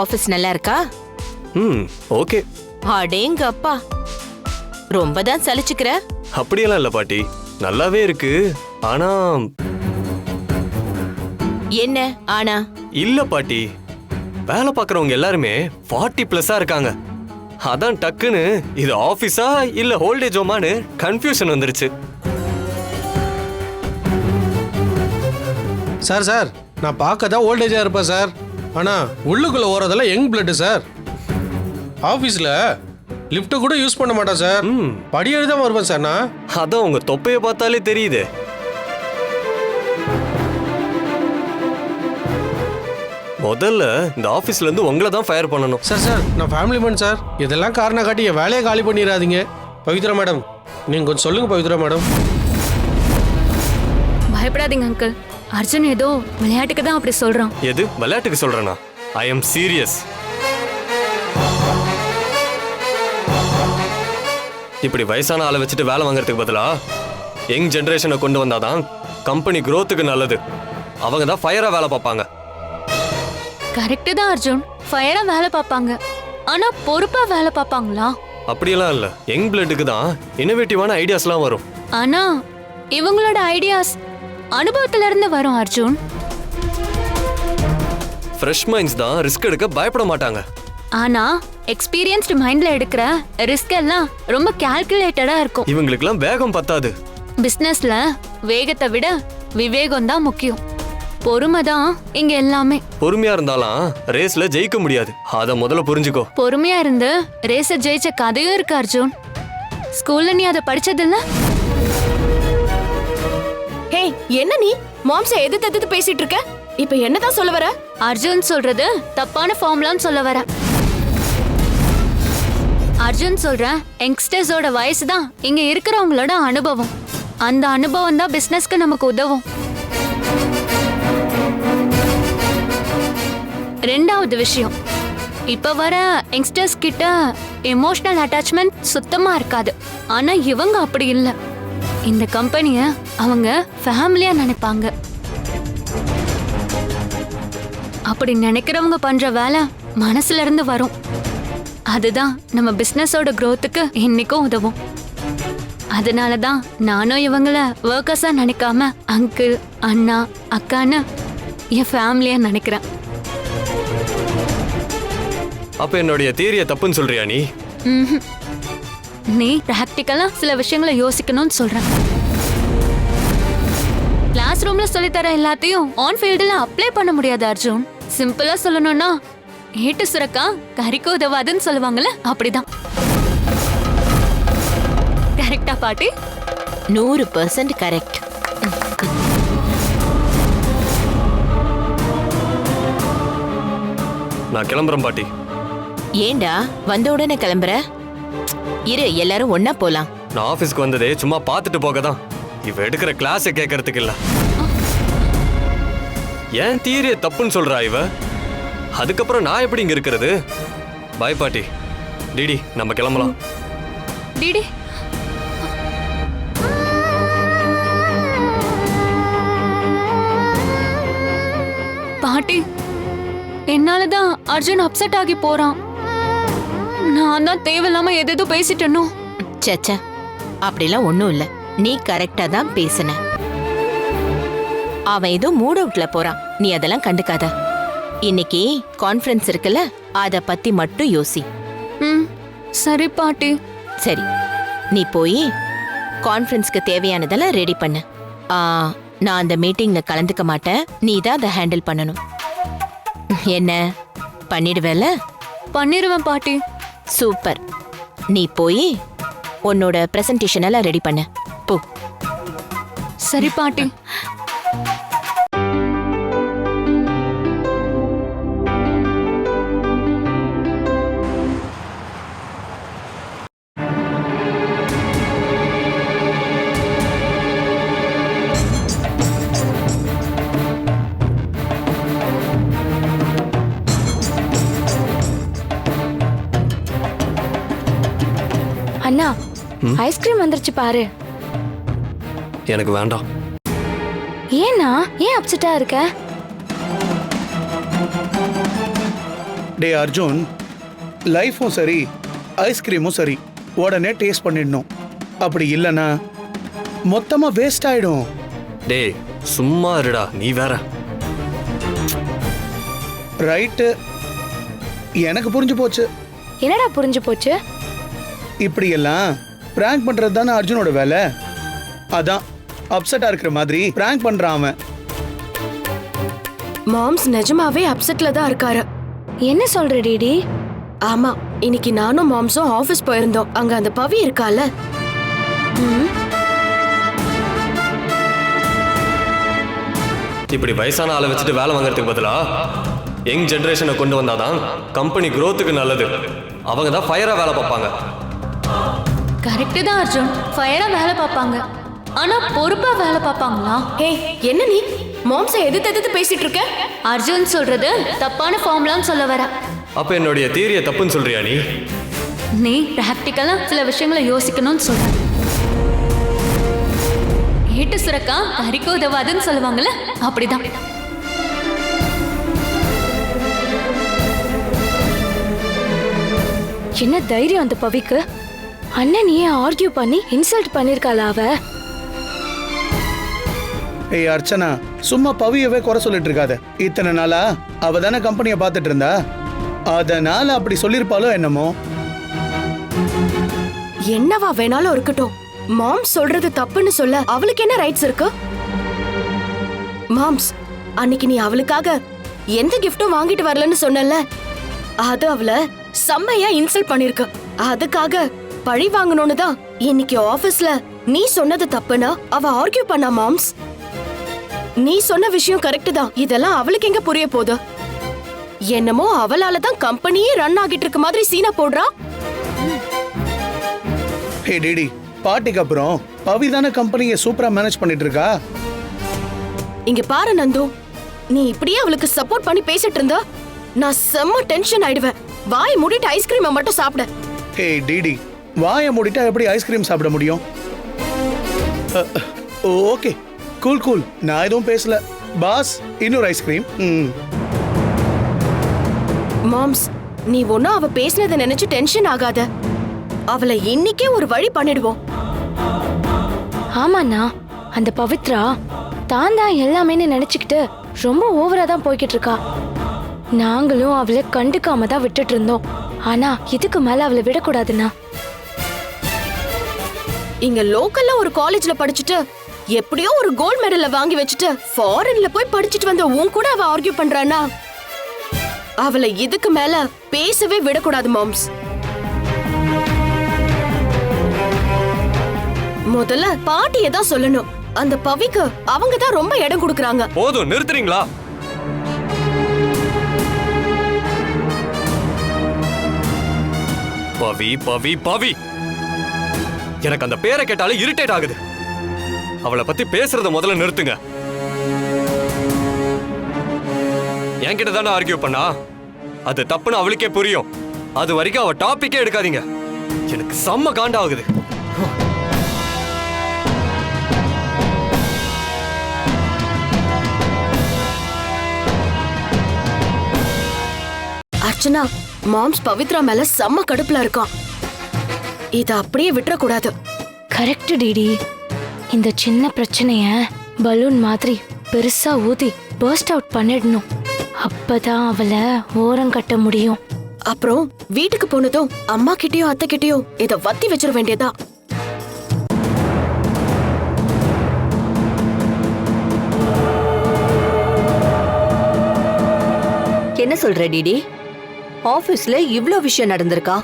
Office நல்லா இருக்கா? ம் ஓகே. அடேங்க அப்பா ரொம்ப தான் சலிச்சுக்கிற. அப்படியெல்லாம் இல்ல பாட்டி. நல்லாவே இருக்கு. ஆனா என்ன ஆனா? இல்ல பாட்டி. வேலை பார்க்குறவங்க எல்லாருமே ஃபார்ட்டி ப்ளஸ்ஸா இருக்காங்க. அதான் டக்குன்னு இது ஆஃபீஸா இல்ல ஹோல்டேஜ் ஹோமான்னு கன்ஃபியூஷன் வந்துருச்சு. சார் சார் நான் பார்க்க தான் ஓல்டேஜாக இருப்பேன் சார். ஆனால் உள்ளுக்குள்ளே ஓடுறதெல்லாம் யங் பிளட்டு சார். ஆஃபீஸில் லிஃப்ட்டை கூட யூஸ் பண்ண மாட்டேன் சார். ம். படியேறி தான் வருவேன் சார் நான் அதான் உங்க தொப்பைய பார்த்தாலே தெரியுது. முதல்ல இந்த ஆபீஸ்ல இருந்து உங்களை தான் ஃபயர் பண்ணணும். சார் சார் நான் ஃபேமிலி மேன் சார். இதெல்லாம் காரணம் காட்டி என் வேலையை காலி பண்ணிடாதீங்க. பவித்ரா மேடம் நீங்கள் கொஞ்சம் சொல்லுங்கள் பவித்ரா மேடம். பயப்படாதீங்க அங்கிள் அர்ஜுன் ஏதோ விளையாட்டுக்கு தான் அப்படி சொல்றான். எது? விளையாட்டுக்கு சொல்றேனா? ஐ எம் சீரியஸ் இப்படி வயசான ஆளை வச்சுட்டு வேலை வாங்குறதுக்கு பதிலா? யங் ஜெனரேஷனை கொண்டு வந்தாதான் கம்பெனி growth-க்கு நல்லது. அவங்க தான் ஃபயரா வேலை பார்ப்பாங்க. கரெக்டு தான் அர்ஜுன். ஃபயரா வேலை பார்ப்பாங்க. ஆனா பொறுப்பா வேலை பார்ப்பாங்களா? அப்படியெல்லாம் இல்ல. யங் பிளட்டுக்கு தான் இன்னோவேட்டிவான ஐடியாஸ்லாம் வரும். ஆனா இவங்களோட ஐடியாஸ் அனுபவத்துல இருந்து வரும் அர்ஜுன். ஃப்ரெஷ் மைண்ட்ஸ் தான் ரிஸ்க் எடுக்க பயப்பட மாட்டாங்க. ஆனா எக்ஸ்பீரியன்ஸ்டு மைண்ட்ல எடுக்கிற ரிஸ்க் எல்லாம் ரொம்ப கால்குலேட்டடா இருக்கும். இவங்களுக்கெல்லாம் வேகம் பத்தாது. பிசினஸ்ல வேகத்தை விட விவேகம் தான் முக்கியம். பொறுமை தான் இங்க எல்லாமே. பொறுமையா இருந்தாலும் ரேஸ்ல ஜெயிக்க முடியாது. அத முதல்ல புரிஞ்சுக்கோ. பொறுமையா இருந்து ரேஸ ஜெயிச்ச கதையும் இருக்கு அர்ஜுன். ஸ்கூல்ல நீ அதை படிச்சதில்ல? என்ன நீ? மாம்ச எதிர்த்து எதிர்த்து பேசிட்டு இருக்க? இப்ப என்னதான் சொல்ல வர? அர்ஜுன் சொல்றது தப்பான ஃபார்ம்லான்னு சொல்ல வர. அர்ஜுன் சொல்றேன் யங்ஸ்டர்ஸோட வயசு தான். இங்க இருக்கிறவங்களோட அனுபவம். அந்த அனுபவம் தான் பிசினஸ்க்கு நமக்கு உதவும். ரெண்டாவது விஷயம் இப்ப வர யங்ஸ்டர்ஸ் கிட்ட எமோஷனல் அட்டாச்மெண்ட் சுத்தமா இருக்காது. ஆனா இவங்க அப்படி இல்லை. இந்த கம்பெனிய அவங்க ஃபேமிலியா நினைப்பாங்க. அப்படி நினைக்கிறவங்க பண்ற வேலை மனசுல இருந்து வரும். அதுதான் நம்ம பிசினஸோட growth-க்கு இன்னைக்கும் உதவும். அதனால தான் நானும் இவங்கள ஒர்க்கர்ஸா நினைக்காம அங்கிள் அண்ணா அக்கான்னு என் ஃபேமிலியா நினைக்கிறேன். அப்ப என்னுடைய தியரிய தப்புன்னு சொல்றியா நீ. நீ ப்ராக்டிக்கலா சில விஷயங்களை யோசிக்கணும்னு சொல்றேன் கிளாஸ் ரூம்ல சொல்லித்தர எல்லாத்தையும் ஆன் ஃபீல்டுல அப்ளை பண்ண முடியாது அர்ஜுன். சிம்பிளா சொல்லணும்னா ஏட்டு சுரக்கா கறிக்கு உதவாதுன்னு சொல்லுவாங்கல்ல அப்படிதான். கரெக்டா பாட்டி? நூறு பர்சன்ட் கரெக்ட் நான் கிளம்புறேன் பாட்டி. ஏண்டா வந்த உடனே கிளம்புற? இரு எல்லாரும் ஒன்னா போலாம். நான் ஆபீஸ்க்கு வந்ததே சும்மா பார்த்துட்டு போக தான் இவ எடுக்கிற கிளாஸை கேட்கறதுக்கு இல்ல. ஏன் தியரிய தப்புன்னு சொல்றா இவ? அதுக்கப்புறம் நான் எப்படி இங்க இருக்கிறது? பாய் பாட்டி. டிடி நம்ம கிளம்பலாம். டிடி. பாட்டி என்னாலதான் அர்ஜுன் அப்செட் ஆகி போறான். நான் தான் தேவையில்லாம எதேதோ பேசிட்டேனோ. சச்சா அப்படிலாம் ஒண்ணும் இல்ல. நீ கரெக்டா தான் பேசுன. அவன் ஏதோ மூட் அவுட்ல போறான். நீ அதெல்லாம் கண்டுக்காத. இன்னைக்கு கான்ஃபரன்ஸ் இருக்குல்ல அத பத்தி மட்டும் யோசி. ம் சரி பாட்டி. சரி நீ போய் கான்ஃபரன்ஸ்க்கு தேவையானதெல்லாம் ரெடி பண்ணு. ஆ, நான் அந்த மீட்டிங்ல கலந்துக்க மாட்டேன். நீ தான் அதை ஹேண்டில் பண்ணணும். என்ன பண்ணிடுவேல? பண்ணிருவேன் பாட்டி. சூப்பர். நீ போய் உன்னோட பிரசன்டேஷன் எல்லாம் ரெடி பண்ணு. போ. சரி பாட்டி. ஐஸ்கிரீம் வந்துருச்சு பாரு. எனக்கு வேண்டாம். ஏண்ணா ஏன் அப்செட்டா இருக்க? டே அர்ஜுன் லைஃப்பும் சரி ஐஸ்கிரீமும் சரி உடனே டேஸ்ட் பண்ணிடணும். அப்படி இல்லைன்னா மொத்தமாக வேஸ்ட் ஆயிடும். டேய் சும்மா இருடா நீ வேற. ரைட்டு எனக்கு புரிஞ்சு போச்சு. என்னடா புரிஞ்சு போச்சு? இப்படியெல்லாம் பிராங்க் பண்ணுறது தானே அர்ஜுனோட வேலை? அதான் அப்செட்டாக இருக்கிற மாதிரி பிராங்க் பண்ணுறான் அவன். மாம்ஸ் நிஜமாவே அப்செட்ல தான் இருக்காரு. என்ன சொல்ற டிடி? ஆமா இன்னைக்கு நானும் மாம்ஸும் ஆபீஸ் போயிருந்தோம். அங்க அந்த பவி இருக்கால. இப்படி வயசான ஆளை வச்சுட்டு வேலை வாங்குறதுக்கு பதிலா யங் ஜெனரேஷனை கொண்டு வந்தாதான் கம்பெனி growth-க்கு நல்லது. அவங்க தான் ஃபயரா வேலை பார்ப்பாங்க. கரெக்டு தான் அர்ஜுன். ஃபயரா வேலை பார்ப்பாங்க. ஆனா பொறுப்பா வேலை பார்ப்பாங்களா? ஹே என்ன நீ? மாம்ஸை எதிர்த்து எதிர்த்து பேசிட்டு இருக்க? அர்ஜுன் சொல்றது தப்பான ஃபார்ம்லான்னு சொல்ல வர. அப்ப என்னுடைய தீரிய தப்புன்னு சொல்றியா நீ? நீ பிராக்டிக்கலா சில விஷயங்களை யோசிக்கணும்னு சொல்ற. ஏட்டு சுரக்கா கறிக்கு உதவாதுன்னு சொல்லுவாங்கல்ல அப்படிதான். என்ன தைரியம் அந்த பவிக்கு? அண்ணன் ஏன் ஆர்கியூ பண்ணி இன்சல்ட் பண்ணிருக்காளா அவ? ஏய் அர்ச்சனா சும்மா பவியவே குறை சொல்லிட்டு இருக்காத. இத்தனை நாளா அவ தானே கம்பெனியை பார்த்துட்டு இருந்தா? அதனால அப்படி சொல்லியிருப்பாளோ என்னமோ? என்னவா வேணாலும் இருக்கட்டும். மாம்ஸ் சொல்றது தப்புன்னு சொல்ல அவளுக்கு என்ன ரைட்ஸ் இருக்கு? மாம்ஸ் அன்னைக்கு நீ அவளுக்காக எந்த கிஃப்டும் வாங்கிட்டு வரலன்னு சொன்னல அது அவள செம்மையா இன்சல்ட் பண்ணிருக்க. அதுக்காக பழி வாங்கணும்னு தான் இன்னைக்கு ஆபீஸ்ல நீ சொன்னது தப்புனா அவ ஆர்கியூ பண்ணா மாம்ஸ் நீ சொன்ன விஷயம் கரெக்ட் தான். இதெல்லாம் அவளுக்கு எங்க புரிய போகுது? என்னமோ அவளால தான் கம்பெனியே ரன் ஆகிட்டு இருக்க மாதிரி சீனா போடுறா. ஹே டிடி பாட்டிக்கு அப்புறம் பவி தானே கம்பெனியை சூப்பரா மேனேஜ் பண்ணிட்டு இருக்கா? இங்க பாரு நந்து. நீ இப்படியே அவளுக்கு சப்போர்ட் பண்ணி பேசிட்டு இருந்தா நான் செம்ம டென்ஷன் ஆயிடுவேன். வாய் மூடிட்டு ஐஸ்கிரீமை மட்டும் சாப்பிட. ஹே டிடி வாயை மூடிட்டா எப்படி ஐஸ்கிரீம் சாப்பிட முடியும்? ஓகே. கூல் கூல் நான் எதுவும் பேசல. பாஸ் இன்னொரு ஐஸ்கிரீம் ம். மாம்ஸ் நீ ஒன்னும் அவ பேசினதை நினைச்சு டென்ஷன் ஆகாத. அவளை இன்னைக்கே ஒரு வழி பண்ணிடுவோம். ஆமாண்ணா அந்த பவித்ரா தான் தான் எல்லாமேன்னு நினைச்சுக்கிட்டு ரொம்ப ஓவரா தான் போய்கிட்டு இருக்கா. நாங்களும் அவளை கண்டுக்காம தான் விட்டுட்டு இருந்தோம். ஆனா இதுக்கு மேல அவளை விடக்கூடாதுண்ணா. இங்க லோக்கல்ல ஒரு காலேஜ்ல படிச்சுட்டு எப்படியோ ஒரு கோல்ட் மெடல வாங்கி வச்சுட்டு ஃபாரின்ல போய் படிச்சுட்டு வந்த உன் கூட அவ ஆர்கியூ பண்றானா? அவளை இதுக்கு மேல பேசவே விடக்கூடாது மாம்ஸ். முதல்ல பாட்டியை தான் சொல்லணும். அந்த பவிக்கு அவங்க தான் ரொம்ப இடம் கொடுக்கறாங்க. போதும் நிறுத்துறீங்களா? பவி பவி பவி! எனக்கு அந்த பேரை கேட்டாலே இரிட்டேட் ஆகுது. அவளை பத்தி பேசுறத முதல்ல நிறுத்துங்க. என்கிட்ட தானே ஆர்கியூ பண்ணா? அது தப்புன்னு அவளுக்கே புரியும். அது வரைக்கும் அவ டாபிக்கே எடுக்காதீங்க. எனக்கு செம்ம காண்டாகுது. அர்ச்சனா மாம்ஸ் பவித்ரா மேல செம்ம கடுப்புல இருக்கான். இத அப்படியே விட்டுறக்கூடாது. Correct DD. இந்த சின்ன பிரச்சனைய பலூன் மாதிரி பெருசா ஊதி பர்ஸ்ட் அவுட் பண்ணிடணும். அப்பதான் அவளை ஓரம் கட்ட முடியும். அப்புறம் வீட்டுக்கு போனதும் அம்மா கிட்டயோ அத்தை கிட்டயோ இத வத்தி வச்சிட வேண்டியதா? என்ன சொல்ற டிடி? ஆபீஸ்ல இவ்ளோ விஷயம் நடந்திருக்கா?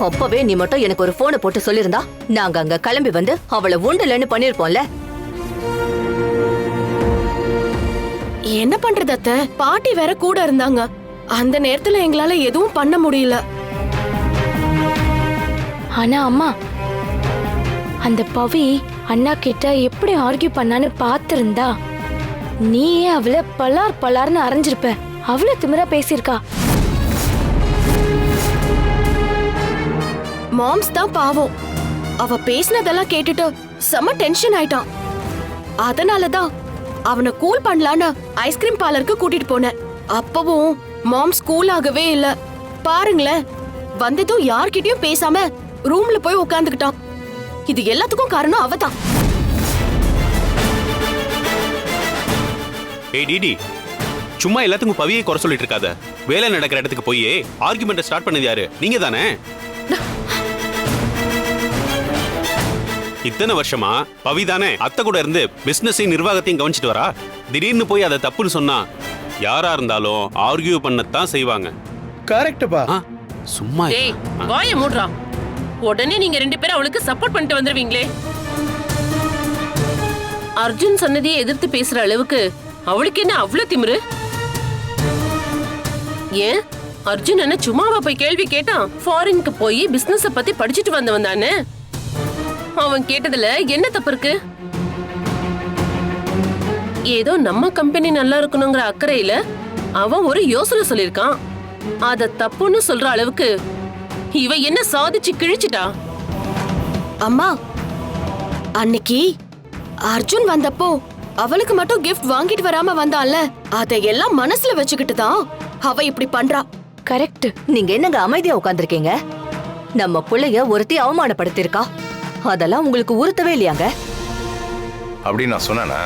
அப்பவே நீ மட்டும் எனக்கு ஒரு போனை போட்டு சொல்லிருந்தா நாங்க அங்க கிளம்பி வந்து அவளை உண்டலன்னு பண்ணிருப்போம்ல. என்ன பண்றது அத்தை? பாட்டி வேற கூட இருந்தாங்க. அந்த நேரத்துல எங்களால எதுவும் பண்ண முடியல. ஆனா அம்மா அந்த பவி அண்ணா கிட்ட எப்படி ஆர்கியூ பண்ணான்னு பார்த்திருந்தா நீயே அவளை பலார் பலார்னு அரைஞ்சிருப்ப அவ்வளவு திமிரா பேசியிருக்கா. மாம்ஸ் தான் பாவம். அவ பேசினதெல்லாம் கேட்டுட்டு செம்ம டென்ஷன் ஆயிட்டான். அதனால தான் அவனை கூல் பண்ணலான்னு ஐஸ்கிரீம் பார்லருக்கு கூட்டிட்டு போனேன். அப்பவும் மாம்ஸ் கூல் ஆகவே இல்ல. பாருங்களேன் வந்ததும் யார்கிட்டயும் பேசாம ரூம்ல போய் உட்காந்துக்கிட்டான் இது எல்லாத்துக்கும் காரணம் அவதான். ஏய் டிடி சும்மா எல்லாத்துக்கும் பவியை குறை சொல்லிட்டு இருக்காத. வேலை நடக்கிற இடத்துக்கு போய் ஆர்குமெண்ட் ஸ்டார்ட் பண்ணது யாரு? நீங்க தானே இத்தனை வருஷமா பவி தானே அத்தை கூட இருந்து பிசினஸையும் நிர்வாகத்தையும் கவனிச்சிட்டு வரா? திடீர்னு போய் அதை தப்புன்னு சொன்னா யாரா இருந்தாலும் ஆர்கியூ பண்ணத்தான் செய்வாங்க. கரெக்டுப்பா ஆ, சும்மா. டேய் வாய மூடுறா. உடனே நீங்க ரெண்டு பேரும் அவளுக்கு சப்போர்ட் பண்ணிட்டு வந்துருவீங்களே. அர்ஜுன் சொன்னதையே எதிர்த்து பேசுற அளவுக்கு அவளுக்கு என்ன அவ்வளவு திமிரு? ஏன்? அர்ஜுன் என்ன சும்மாவா போய் கேள்வி கேட்டான் ஃபாரினுக்கு போய் பிசினஸ பத்தி படிச்சுட்டு வந்தவன் தானே? அவன் கேட்டதுல என்ன தப்பு இருக்கு? ஏதோ நம்ம கம்பெனி நல்லா இருக்கணுங்கிற அக்கறையில அவன் ஒரு யோசனை சொல்லிருக்கான் அத தப்புன்னு சொல்ற அளவுக்கு இவ என்ன சாதிச்சு கிழிச்சிட்டா? அம்மா அன்னைக்கு அர்ஜுன் வந்தப்போ அவளுக்கு மட்டும் கிஃப்ட் வாங்கிட்டு வராம வந்தான்ல அதையெல்லாம் மனசுல வச்சுக்கிட்டு தான் அவ இப்படி பண்றா. கரெக்ட். நீங்க என்னங்க அமைதியா உட்கார்ந்திருக்கீங்க? நம்ம புள்ளைய ஒருத்தி அவமானப்படுத்திருக்கா அதெல்லாம் உங்களுக்கு உறுத்தவே இல்லையாங்க? அப்படி நான் சொன்னேனா?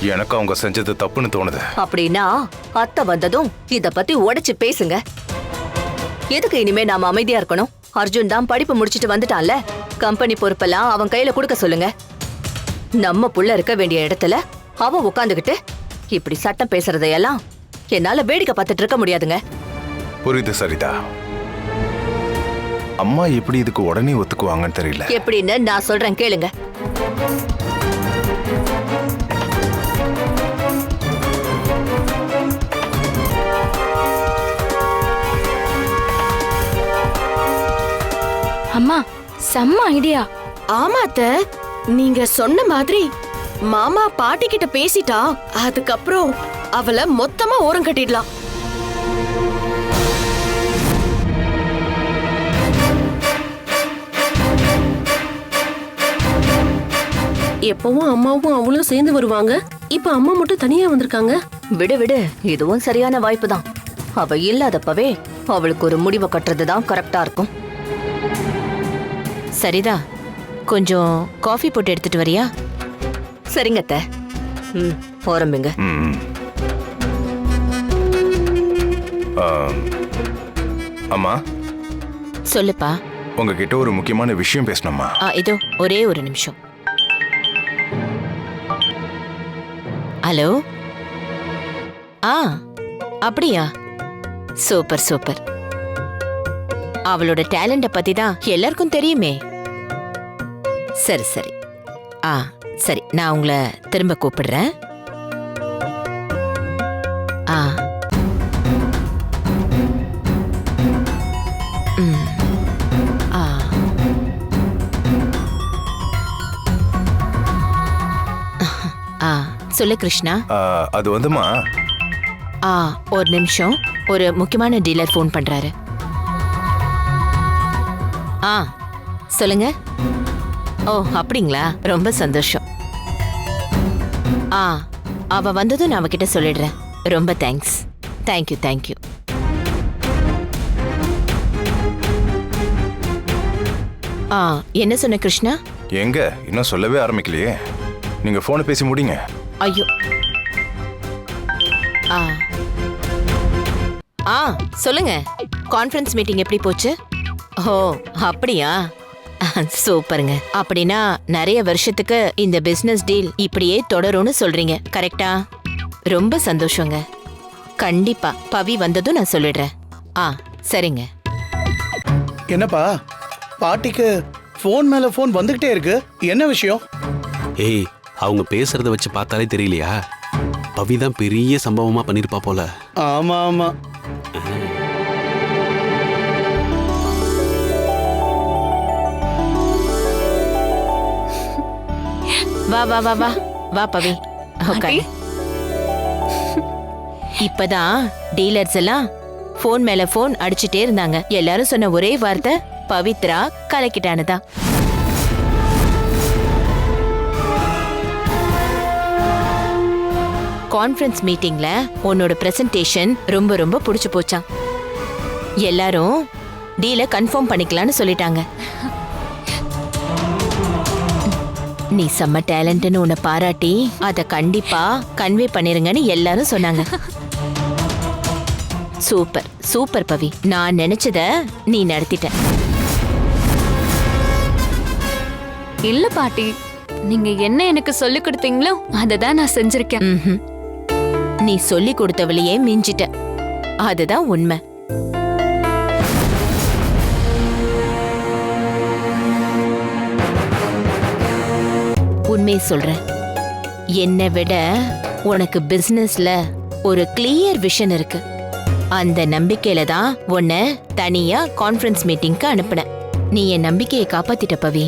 எனக்கு அவங்க செஞ்சது தப்புன்னு தோணுது. அப்படின்னா அத்தை வந்ததும் இத பத்தி உடைச்சு பேசுங்க. எதுக்கு இனிமே நாம அமைதியா இருக்கணும்? அர்ஜுன் தான் படிப்பு முடிச்சிட்டு வந்துட்டான்ல. கம்பெனி பொறுப்பெல்லாம் அவன் கையில கொடுக்க சொல்லுங்க. நம்ம புள்ள இருக்க வேண்டிய இடத்துல அவன் உட்காந்துக்கிட்டு இப்படி சட்டம் பேசுறதையெல்லாம் என்னால வேடிக்கை பார்த்துட்டு இருக்க முடியாதுங்க. புரியுது சரிதா. அம்மா எப்படி இதுக்கு உடனே ஒத்துக்குவாங்கன்னு தெரியல. எப்படின்னு நான் சொல்றேன் கேளுங்க. அம்மா செம்ம ஐடியா ஆமா அத்தை நீங்க சொன்ன மாதிரி மாமா பாட்டி கிட்ட பேசிட்டா அதுக்கப்புறம் அவளை மொத்தமா ஓரம் கட்டிடலாம். எப்பவும் அம்மாவும் அவளும் சேர்ந்து வருவாங்க. இப்ப அம்மா மட்டும் தனியா வந்திருக்காங்க? விடு விடு. இதுவும் சரியான வாய்ப்பு தான் அவ இல்லாதப்பவே அவளுக்கு ஒரு முடிவை கட்டுறது தான் கரெக்டா இருக்கும். சரிதா கொஞ்சம் காஃபி போட்டு எடுத்துட்டு வரியா? சரிங்க அத்தை. ம் போறம்பிங்க ம். ஆம். அம்மா. சொல்லுப்பா. உங்ககிட்ட ஒரு முக்கியமான விஷயம் பேசணுமா ஆ இதோ ஒரே ஒரு நிமிஷம். ஹலோ? ஆ அப்படியா? Super super. அவளோட டேலண்ட பத்தி தான் எல்லாருக்கும் தெரியுமே. சரி சரி. ஆ சரி நான் உங்களை திரும்ப கூப்பிடுறேன். ஆ. சொல்லு கிருஷ்ணா. ஆ, அது வந்துமா? ஆ ஒரு நிமிஷம். ஒரு முக்கியமான டீலர் ஃபோன் பண்றாரு. ஆ சொல்லுங்க. ஓ அப்படிங்களா? ரொம்ப சந்தோஷம். ஆ அவ வந்ததும் நான் அவகிட்ட சொல்லிடுறேன். ரொம்ப தேங்க்ஸ். தேங்க்யூ தேங்க்யூ ஆ என்ன சொன்ன கிருஷ்ணா? எங்க? இன்னும் சொல்லவே ஆரம்பிக்கலையே. நீங்க போனை பேசி முடிங்க. ஐயோ. ஆ. ஆ சொல்லுங்க. கான்ஃபரன்ஸ் மீட்டிங் எப்படி போச்சு? ஓ அப்படியா? சூப்பருங்க. அப்படின்னா நிறைய வருஷத்துக்கு இந்த பிசினஸ் டீல் இப்படியே தொடரும்னு சொல்றீங்க கரெக்டா ரொம்ப சந்தோஷங்க. கண்டிப்பா பவி வந்ததும் நான் சொல்லிடுறேன். ஆ சரிங்க. என்னப்பா பாட்டிக்கு ஃபோன் மேல ஃபோன் வந்துகிட்டே இருக்கு. என்ன விஷயம்? ஏய் அவங்க பேசுறத வச்சு பார்த்தாலே தெரியலையா? பவி தான் பெரிய சம்பவமா பண்ணிருப்பா போல. ஆமா ஆமா. வா வா வா வா. வா பவி. உட்காரு இப்பதான் டீலர்ஸ் எல்லாம் ஃபோன் மேல ஃபோன் அடிச்சிட்டே இருந்தாங்க. எல்லாரும் சொன்ன ஒரே வார்த்தை பவித்ரா கலக்கிட்டானுதான். கான்ஃபரன்ஸ் மீட்டிங்ல உன்னோட பிரசன்டேஷன் ரொம்ப ரொம்ப பிடிச்சு போச்சாம். எல்லாரும் டீல கன்ஃபார்ம் பண்ணிக்கலாம்னு சொல்லிட்டாங்க. நீ செம்ம டேலண்ட்னு உன்னை பாராட்டி அதை கண்டிப்பா கன்வே பண்ணிருங்கன்னு எல்லாரும் சொன்னாங்க. Super super Pavi. நான் நினைச்சத நீ நடத்திட்ட. இல்ல பாட்டி நீங்க என்ன எனக்கு சொல்லி கொடுத்தீங்களோ அதை தான் நான் செஞ்சிருக்கேன். ம்ஹும். நீ சொல்லி கொடுத்தவளையே மிஞ்சிட்ட. அதுதான் உண்மை. உண்மையை சொல்றேன். என்னை விட உனக்கு பிசினஸ்ல ஒரு கிளியர் விஷன் இருக்கு. அந்த நம்பிக்கையில தான் உன்னை தனியா கான்ஃபரன்ஸ் மீட்டிங்க்கு அனுப்புனேன். நீ என் நம்பிக்கையை காப்பாத்திட்ட பவி.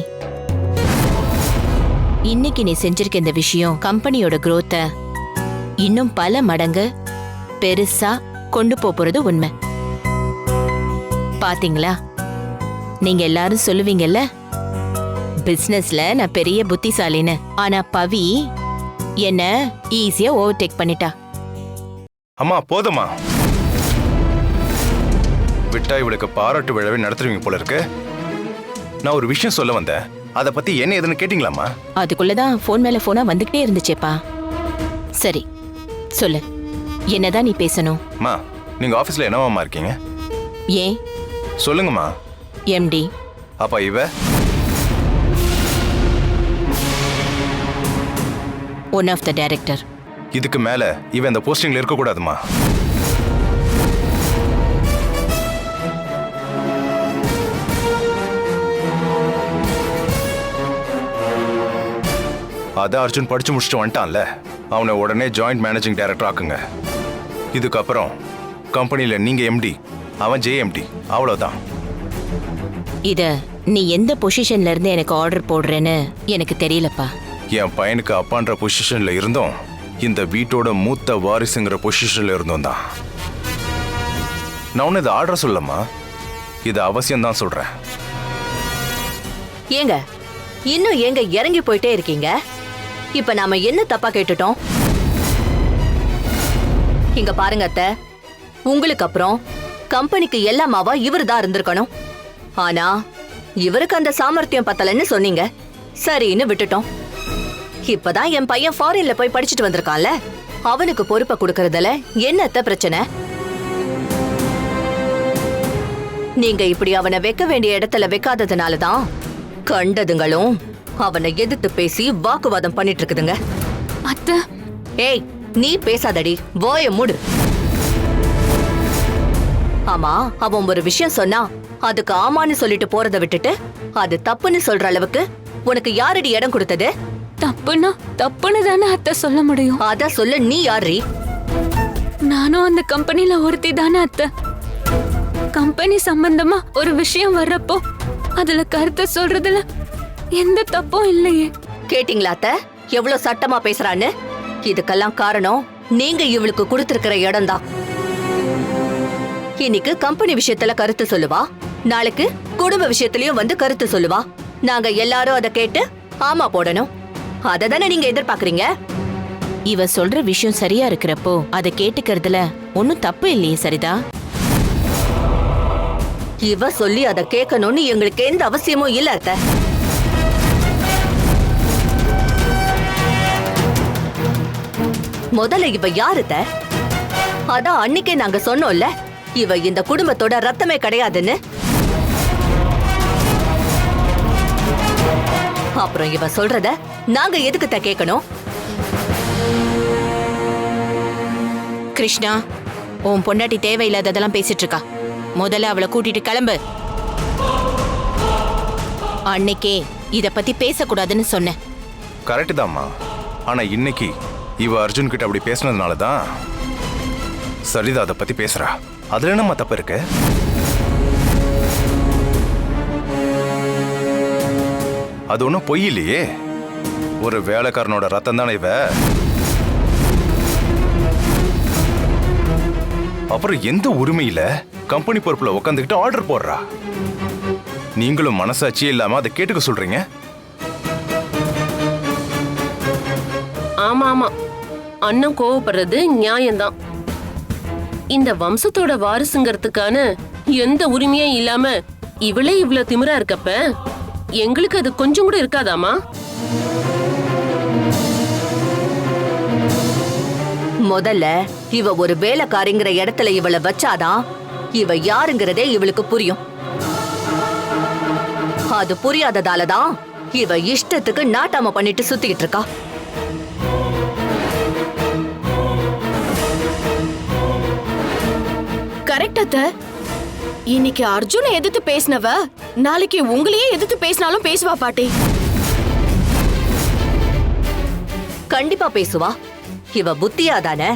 இன்னைக்கு நீ செஞ்சிருக்க இந்த விஷயம் கம்பெனியோட குரோத்தை இன்னும் பல மடங்கு பெருசா கொண்டு போறது உண்மை. பாத்தீங்களா? நீங்க எல்லாரும் சொல்லுவீங்கல்ல பிசினஸ்ல நான் பெரிய புத்திசாலின்னு. ஆனா பவி என்ன ஈஸியா ஓவர்டேக் பண்ணிட்டா. அம்மா போதுமா விட்டா இவளுக்கு பாராட்டு விழாவை நடத்துறீங்க போல இருக்கு. நான் ஒரு விஷயம் சொல்ல வந்தேன். அதை பத்தி என்ன ஏதுன்னு கேட்டிங்களாம்மா? அதுக்குள்ளதான் ஃபோன் மேல போனா வந்துகிட்டே இருந்துச்சேப்பா. சரி சொல்லு. என்னதான் நீ பேசணும்? அம்மா நீங்க ஆபீஸ்ல என்னவாம்மா இருக்கீங்க? ஏன் சொல்லுங்கம்மா. எம்டி அப்பா இவ? ஒன் ஆஃப் த டைரக்டர் இதுக்கு மேல இவ இந்த போஸ்டிங்ல இருக்க கூடாதுமா அதான் அர்ஜுன் படிச்சு முடிச்சுட்டு வந்துட்டான்ல. அவனை உடனே ஜாயிண்ட் மேனேஜிங் டைரக்டர் ஆக்குங்க. இதுக்கப்புறம் கம்பெனியில் நீங்க எம்டி அவன் ஜேஎம்டி அவ்வளோதான் இத நீ எந்த பொசிஷன்ல இருந்து எனக்கு ஆர்டர் போடுறேன்னு எனக்கு தெரியலப்பா. என் பையனுக்கு அப்பான்ற பொசிஷன்ல இருந்தோம் இந்த வீட்டோட மூத்த வாரிசுங்கிற பொசிஷன்ல இருந்தோம் தான். நான் ஒன்று இதை ஆர்டர் சொல்லம்மா இது அவசியம் தான் சொல்றேன். ஏங்க இன்னும் ஏங்க இறங்கி போயிட்டே இருக்கீங்க? இப்ப நாம என்ன தப்பா கேட்டுட்டோம்? இங்க பாருங்க அத்தை. உங்களுக்கு அப்புறம் கம்பெனிக்கு எல்லாமாவா இவர் தான் இருந்திருக்கணும். ஆனா இவருக்கு அந்த சாமர்த்தியம் பத்தலன்னு சொன்னீங்க. சரின்னு விட்டுட்டோம். இப்பதான் என் பையன் ஃபாரின்ல போய் படிச்சுட்டு வந்திருக்கான்ல. அவனுக்கு பொறுப்பை கொடுக்கறதுல என்னத்த பிரச்சனை? நீங்க இப்படி அவனை வைக்க வேண்டிய இடத்துல வைக்காததுனால தான் கண்டதுங்களும் அவனை எதிர்த்து பேசி வாக்குவாதம் பண்ணிட்டு இருக்குதுங்க அத்தை. ஏய் நீ பேசாதடி. வாய மூடு. ஆமா அவன் ஒரு விஷயம் சொன்னா அதுக்கு ஆமான்னு சொல்லிட்டு போறதை விட்டுட்டு அது தப்புன்னு சொல்ற அளவுக்கு உனக்கு யாரடி இடம் கொடுத்தது? தப்புன்னா தப்புன்னு தானே அத்தை சொல்ல முடியும். அத சொல்ல நீ யாரி நானும் அந்த கம்பெனில ஒருத்தி தானே அத்தை. கம்பெனி சம்பந்தமா ஒரு விஷயம் வர்றப்போ அதுல கருத்தை சொல்றதுல எந்த தப்பும் இல்லையே. கேட்டிங்களா அத்த? எவ்வளவு சட்டமா பேசுறான்னு? இதுக்கெல்லாம் காரணம் நீங்க இவளுக்கு கொடுத்திருக்கிற இடம் தான் இன்னைக்கு கம்பெனி விஷயத்துல கருத்து சொல்லுவா. நாளைக்கு குடும்ப விஷயத்திலயும் வந்து கருத்து சொல்லுவா. நாங்க எல்லாரும் அதை கேட்டு ஆமா போடணும். அதை தானே நீங்க எதிர்பார்க்கறீங்க? இவ சொல்ற விஷயம் சரியா இருக்கிறப்போ அதை கேட்டுக்கிறதுல ஒன்னும் தப்பு இல்லையே சரிதா? இவ சொல்லி அதை கேட்கணும்னு எங்களுக்கு எந்த அவசியமும் இல்ல அத்த. முதல்ல இவ யாரு அத்த? அதான் அன்னைக்கே நாங்க சொன்னோம்ல இவ இந்த குடும்பத்தோட ரத்தமே கிடையாதுன்னு. அப்புறம் இவ சொல்றத நாங்க எதுக்கு த கேட்கணும் கிருஷ்ணா உன் பொண்டாட்டி தேவையில்லாததெல்லாம் பேசிட்டு இருக்கா முதல்ல அவளை கூட்டிட்டு கிளம்பு. அன்னைக்கே இத பத்தி பேசக்கூடாதுன்னு சொன்னேன். கரெக்டு தாம்மா ஆனா இன்னைக்கு இவ அர்ஜுன் கிட்ட அப்படி பேசுனதுனால தான் சரிதா அதை பத்தி பேசுறா. அதுல என்னம்மா தப்பு இருக்கு? அது ஒன்றும் பொய் இல்லையே. ஒரு வேலைக்காரனோட ரத்தம் தானே இவ? அப்புறம் எந்த உரிமையில கம்பெனி பொறுப்புல உட்காந்துக்கிட்டு ஆர்டர் போடுறா? நீங்களும் மனசாட்சியே இல்லாம அதை கேட்டுக்க சொல்றீங்க? ஆமா ஆமா. அண்ணன் கோவப்படுறது நியாயம்தான். இந்த வம்சத்தோட வாரிசுங்கிறதுக்கான எந்த உரிமையும் இல்லாம இவளே இவ்வளவு திமிரா இருக்கப்ப எங்களுக்கு அது கொஞ்சம் கூட இருக்காதாமா முதல்ல இவ ஒரு வேலைக்காரிங்கிற இடத்துல இவளை வச்சாதான் இவ யாருங்கிறதே இவளுக்கு புரியும். அது புரியாததாலதான் இவ இஷ்டத்துக்கு நாட்டாம பண்ணிட்டு சுத்திக்கிட்டு இருக்கா. கரெக்ட் அத்த. இன்னைக்கு அர்ஜுனை எதிர்த்து பேசினவ நாளைக்கு உங்களையே எதிர்த்து பேசினாலும் பேசுவா பாட்டி. கண்டிப்பா பேசுவா. இவ புத்தியா தானே?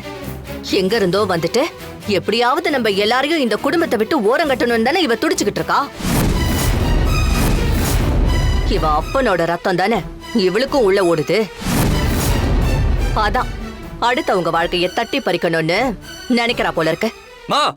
எங்க இருந்தோ வந்துட்டு எப்படியாவது நம்ம எல்லாரையும் இந்த குடும்பத்தை விட்டு ஓரங்கட்டணும் தானே இவ துடிச்சுக்கிட்டு இருக்கா? இவ அப்பனோட ரத்தம் தானே? இவளுக்கும் உள்ள ஓடுது. அதான் அடுத்தவங்க வாழ்க்கைய தட்டி பறிக்கணும்னு நினைக்கிறா போல இருக்கு. மா